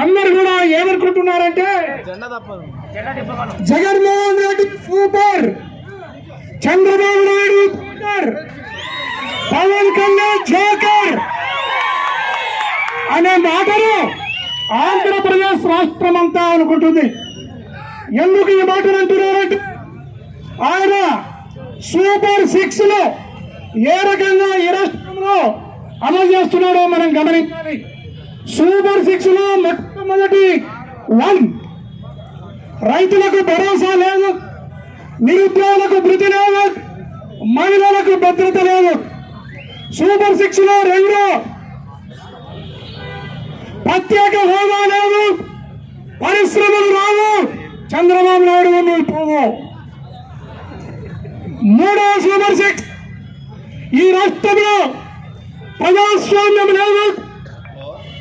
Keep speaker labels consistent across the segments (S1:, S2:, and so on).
S1: అందరు కూడా ఏమనుకుంటున్నారంటే Jaganmohan Reddy super. Chandrababu Naidu super. Pawan Kalyan joker. అనే మాటలు ఆంధ్రప్రదేశ్ రాష్ట్రం అంతా అనుకుంటుంది. ఎందుకు ఈ మాటలు అంటున్నారంటే ఆయన సూపర్ సిక్స్లో ఏ రకంగా ఈ రాష్ట్రంలో అమలు చేస్తున్నాడో మనం గమనించాలి. సూపర్ సిక్స్లో మొట్టమొదటి వన్. రైతులకు భరోసా లేదు నిరుద్యోగులకు భృతి లేదు మహిళలకు భద్రత లేదు. సూపర్ సిక్స్లో రెండు. ప్రత్యేక హోదా లేదు పరిశ్రమలు రావు. చంద్రబాబు నాయుడు నువ్వు పోవు. మూడో సూపర్ సిక్స్. ఈ రాష్ట్రంలో ప్రజాస్వామ్యం లేదు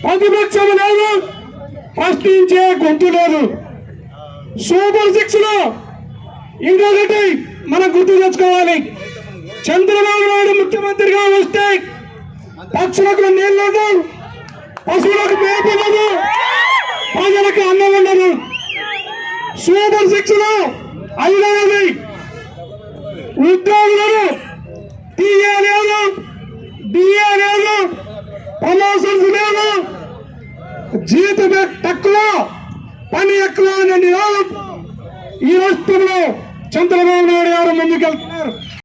S1: ప్రతిపక్షం లేదు. ప్రశ్నించే గొంతు లేదు. సూపర్ సిక్స్లో ఇంకొకటి మనం గుర్తు తెచ్చుకోవాలి. చంద్రబాబు నాయుడు ముఖ్యమంత్రిగా వస్తే పక్షులకు నీళ్ళు ఉండవు పశువులకు మేత ఉండదు ప్రజలకు అన్నం ఉండదు. సూపర్ సిక్స్లో ఐదవది ఉద్యోగులను టీఏ లేదు డిఏ లేదు ప్రమోషన్స్ లేదు. జీతం తక్కువ పని ఎక్కువ అనే నినాదంతో ఈ రాష్ట్రంలో చంద్రబాబు నాయుడు గారు ముందుకెళ్తున్నారు.